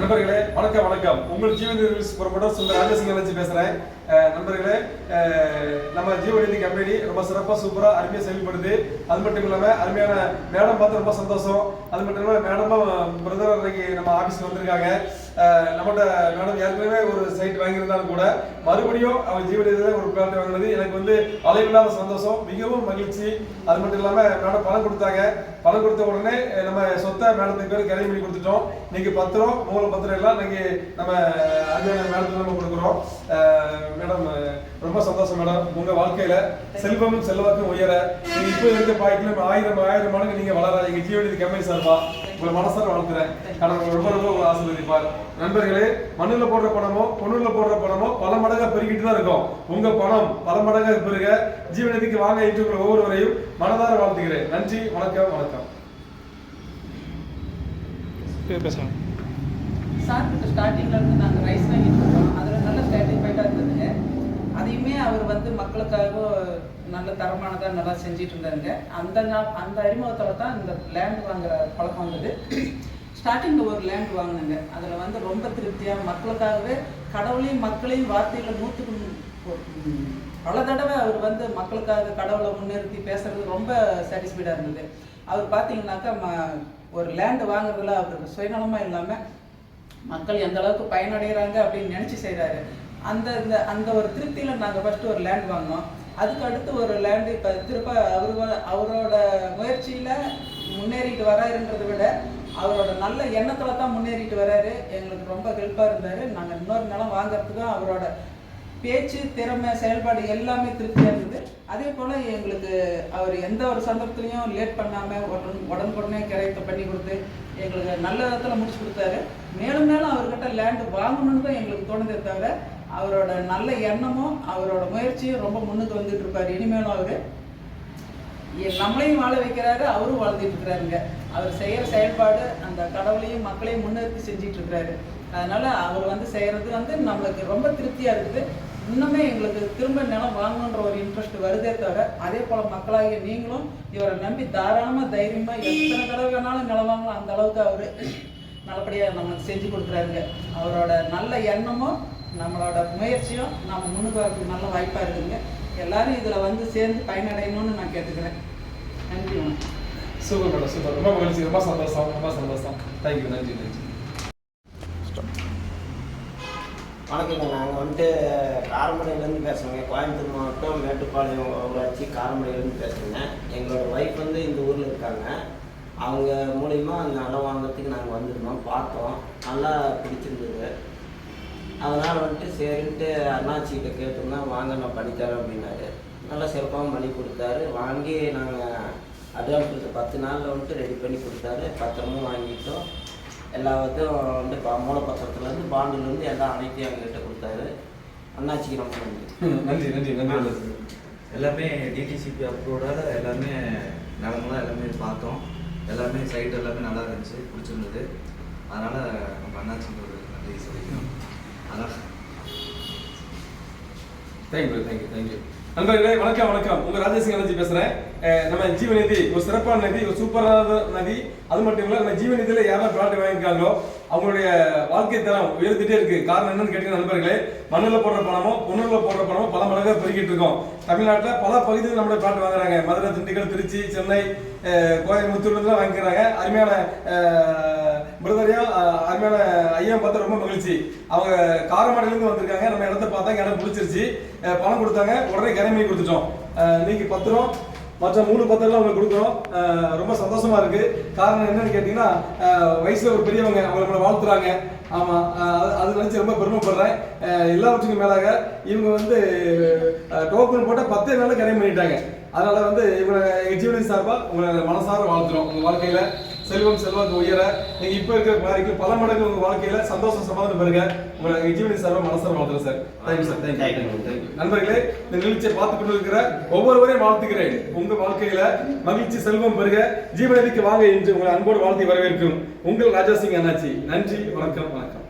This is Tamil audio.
நண்பர்களே வணக்கம் வணக்கம். உங்கள் ஜீவன் புறப்பட்ட சுந்தர் ராஜசிங்க வச்சு பேசுறேன். நண்பர்களே நம்ம ஜீவநிதி கம்பெனி ரொம்ப சிறப்பா சூப்பரா அருமையா செயல்படுது. அது மட்டும் இல்லாம அருமையான மேடம் பார்த்து ரொம்ப சந்தோஷம். அது மட்டும் இல்லாம மேடமும் பிரதர் இன்னைக்கு நம்ம ஆபீஸ்க்கு வந்திருக்காங்க. நம்மகிட்ட மேடம் ஏற்கனவே ஒரு சைட் வாங்கியிருந்தாலும் கூட மறுபடியும் அவர் ஜீவநிதியில ஒரு பிளாட் வாங்கினது. எனக்கு வந்து அளவில்லாத சந்தோஷம் மிகவும் மகிழ்ச்சி. அது மட்டும் இல்லாமல் மேடம் பணம் கொடுத்தாங்க. பணம் கொடுத்த உடனே நம்ம சொத்தை மேடத்துக்கு பேர் கிளம்பி பண்ணி கொடுத்துட்டோம். இன்னைக்கு பத்திரம் மூல பத்திரம் எல்லாம் இன்னைக்கு நம்ம அருமையான மேடத்துக்கு நம்ம கொடுக்குறோம். மேடம் ரொம்ப சந்தோஷம் மேடம் உங்க வாழ்க்கையில செல்வமும் செல்வாக்கும் உயர. நீங்க இப்போ இருக்க பாய்க்கிலும் ஆயிரம் ஆயிரம் மடங்கு நீங்க வளர எங்க ஜீவனிதி கம்பெனி சார்பா. உங்களை மனசார வாழ்த்துறேன். கடவுள் ரொம்ப ரொம்ப ஆசீர்வதிப்பார். நண்பர்களே மண்ணுல போடுற பணமோ பொண்ணுல போடுற பணமோ பல மடங்கா பெருகிட்டு தான் இருக்கும். உங்க பணம் பல மடங்கா பெருக ஜீவநிதிக்கு வாங்க என்று ஒவ்வொருவரையும் மனதார வாழ்த்துகிறேன். நன்றி வணக்கம் வணக்கம். பேசலாம் சார் ஸ்டார்டிங்ல இருந்து நாங்கள் ரைஸ் வாங்கிட்டு இருக்கோம் அதில் நல்ல ஸ்டாட்டிஸ்ஃபைடாக இருந்ததுங்க அதையுமே அவர் வந்து மக்களுக்காக நல்ல தரமானதாக நல்லா செஞ்சிட்டு இருந்தாருங்க. அந்த நாள் அந்த அறிமுகத்தில் தான் இந்த லேண்ட் வாங்குற பழக்கம் வந்தது. ஸ்டார்டிங்கில் ஒரு லேண்ட் வாங்கினேங்க. அதில் வந்து ரொம்ப திருப்தியாக மக்களுக்காகவே கடவுளையும் மக்களையும் வார்த்தைகளை நூற்றுக்கு பல தடவை அவர் வந்து மக்களுக்காக கடவுளை முன்னிறுத்தி பேசுறது ரொம்ப சாட்டிஸ்ஃபைடாக இருந்தது. அவர் பார்த்தீங்கன்னாக்கா ம- ஒரு லேண்டு வாங்குறதுல அவருக்கு சுயநலமாக இல்லாமல் மக்கள் எந்த அளவுக்கு பயனடைகிறாங்க அப்படின்னு நினச்சி செய்கிறாரு அந்த இந்த அந்த ஒரு திருப்தியில் நாங்கள் ஃபஸ்ட்டு ஒரு லேண்ட் வாங்கினோம். அதுக்கு அடுத்து ஒரு லேண்டு இப்போ திருப்ப அவரு அவரோட முயற்சியில் முன்னேறிட்டு வராருன்றதை விட அவரோட நல்ல எண்ணத்தில் தான் முன்னேறிட்டு வராரு. எங்களுக்கு ரொம்ப ஹெல்ப்பாக இருந்தார். நாங்கள் இன்னொரு நிலம் வாங்குறதுக்கும் அவரோட பேச்சு திறமை செயல்பாடு எல்லாமே திருப்தியாக இருந்தது. அதே போல் எங்களுக்கு அவர் எந்த ஒரு சந்தர்ப்பத்துலேயும் லேட் பண்ணாமல் உடன் உடனுக்குடனே கிரையத்தை பண்ணி கொடுத்து எங்களுக்கு நல்ல விதத்தில் முடிச்சு கொடுத்தாரு. மேலும் மேலும் அவர்கிட்ட லேண்டு வாங்கணும்னு தான் எங்களுக்கு தோணுதே தவிர அவரோட நல்ல எண்ணமும் அவரோட முயற்சியும் ரொம்ப முன்னுக்கு வந்துட்டு இருப்பார். இனிமேலும் அவர் நம்மளையும் வாழ வைக்கிறாரு அவரும் வாழ்ந்துட்டு இருக்கிறாருங்க அவர் செய்யற செயல்பாடு அந்த கடவுளையும் மக்களையும் முன்னிறுத்தி செஞ்சிட்டு இருக்கிறாரு அதனால அவர் வந்து செய்யறது வந்து நம்மளுக்கு ரொம்ப திருப்தியா இருக்குது. இன்னுமே எங்களுக்கு திரும்ப நிலம் வாங்கணுன்ற ஒரு இன்ட்ரெஸ்ட் வருதே தவிர அதே போல மக்களாகிய நீங்களும் இவரை நம்பி தாராளமா தைரியமா எத்தனை தடவை வேணாலும் நிலம் வாங்கலாம். அந்த அளவுக்கு அவரு நல்லபடியா நமக்கு செஞ்சு கொடுக்குறாருங்க. அவரோட நல்ல எண்ணமும் நம்மளோட முயற்சியும் நம்ம முன்னுக்கு வரதுக்கு நல்ல வாய்ப்பா இருக்குங்க எல்லாரும் இதுல வந்து சேர்ந்து பயனடையணும்னு நான் கேட்டுக்கிறேன். நன்றி வணக்கம். Super madam super. ரொம்ப மகிழ்ச்சி. ரொம்ப சந்தோஷம். ரொம்ப சந்தோஷம். தேங்க்யூ நன்றி நன்றி வணக்கங்க நாங்கள் வந்துட்டு காரமடையிலேருந்து பேசுகிறோங்க கோயம்புத்தூர் மாவட்டம் மேட்டுப்பாளையம் ஊராட்சி காரமடையிலேருந்து பேசுகிறேங்க எங்களோட ஒய்ஃப் வந்து இந்த ஊரில் இருக்காங்க. அவங்க மூலிமா அந்த நிலம் வாங்குறதுக்கு நாங்கள் வந்திருந்தோம். பார்த்தோம். நல்லா பிடிச்சிருந்தது. அதனால் வந்துட்டு சரின்ட்டு அண்ணாச்சிக்கிட்ட கேட்டிருந்தோம் வாங்க நான் பண்ணித்தரேன் அப்படின்னாரு. நல்லா சிறப்பாகவும் பண்ணி கொடுத்தாரு. வாங்கி நாங்கள் அட்வான்ஸ் கொடுத்த பத்து நாளில் வந்துட்டு ரெடி பண்ணி கொடுத்தாரு. பத்திரமும் வாங்கிட்டோம். எல்லாத்தையும் வந்து ப- மூலப்பத்திரத்துலேருந்து பாண்டுலேருந்து எல்லா அனைத்தையும் எங்ககிட்ட கொடுத்தாரு. அண்ணாச்சிக்கு ரொம்ப நன்றி. நன்றி நன்றி நன்றி. எல்லாமே டிடிசிபி அப்ரூவோட எல்லாமே நிலமெல்லாம் எல்லாமே பார்த்தோம். எல்லாமே சைட் எல்லாமே நல்லா இருந்துச்சு பிடிச்சிருந்தது. அதனால் நம்ம அண்ணாச்சிக்கு நன்றி சொல்லிக்கணும் அதனால் தேங்க்யூ தேங்க்யூ தேங்க்யூ நண்பர்களே வணக்கம் வணக்கம். உங்க ராஜேசிங் அண்ணாச்சி பேசுறேன். நம்ம ஜீவநிதி ஒரு சிறப்பான நதி ஒரு சூப்பரான நதி. அது மட்டும் இல்ல நம்ம ஜீவநிதியில யாரெல்லாம் பிளாட் வாங்கியிருக்காங்களோ அவங்களுடைய வாழ்க்கை தரம் உயர்ந்துட்டே இருக்கு. காரணம் என்னன்னு கேட்டீங்கன்னா நண்பர்களே மண்ணில் போடுற பணமோ பொண்ணுல போடுற பணமோ பல மடங்காக பெருகிட்டு இருக்கோம். தமிழ்நாட்டில் பல பகுதிகளில் நம்மளுடைய பிளாட் வாங்குறாங்க. மதுரை திண்டுக்கல் திருச்சி சென்னை கோயம்புத்தூர்லாம் வாங்கிக்கிறாங்க. அருமையான பிரதரையும் அருமையான ஐயா பார்த்தா ரொம்ப மகிழ்ச்சி. அவங்க காரமடையிலேருந்து வந்திருக்காங்க. நம்ம இடத்த பார்த்தாங்க இடம் பிடிச்சிருச்சு. பணம் கொடுத்தாங்க. உடனே கிளம்பி கொடுத்துட்டோம். அஹ் பத்திரம் மற்ற மூணு பத்திரம்லாம் அவங்களுக்கு கொடுக்குறோம். ரொம்ப சந்தோஷமா இருக்கு. காரணம் என்னன்னு கேட்டீங்கன்னா வயசுல ஒரு பெரியவங்க அவங்க நம்மளை வாழ்த்துறாங்க. ஆமா அது- அது நினைச்சு ரொம்ப பெருமைப்படுறேன். எல்லாவற்றுக்கும் மேலாக இவங்க வந்து டோக்கன் போட்டால் பத்தே நாளில் கரையம் பண்ணிட்டாங்க அதனால வந்து இவங்களை எங்க சார்பாக உங்களை மனசார வாழ்த்துறோம். உங்கள் வாழ்க்கையில். செல்வம் செல்வாக்கு உயர. நீங்க இப்ப இருக்கிற மாதிரி பல மடங்கு உங்க வாழ்க்கையில சந்தோஷம் சமாதானம் பெறுங்க. உங்களை ஜீவனி சார்பா மனசார வாழ்த்துறேன் sir. Thank you sir thank you thank you thank you நண்பர்களே இந்த நிகழ்ச்சியை பார்த்து கொண்டு இருக்கிற ஒவ்வொருவரையும் வாழ்த்துகிறேன். உங்க வாழ்க்கையில மகிழ்ச்சி செல்வம் பெறுக. ஜீவனதிக்கு வாங்க என்று உங்களை அன்போடு வாழ்த்தி வரவேற்கும் உங்கள் ராஜா சிங் அண்ணாச்சி. நன்றி வணக்கம் வணக்கம்.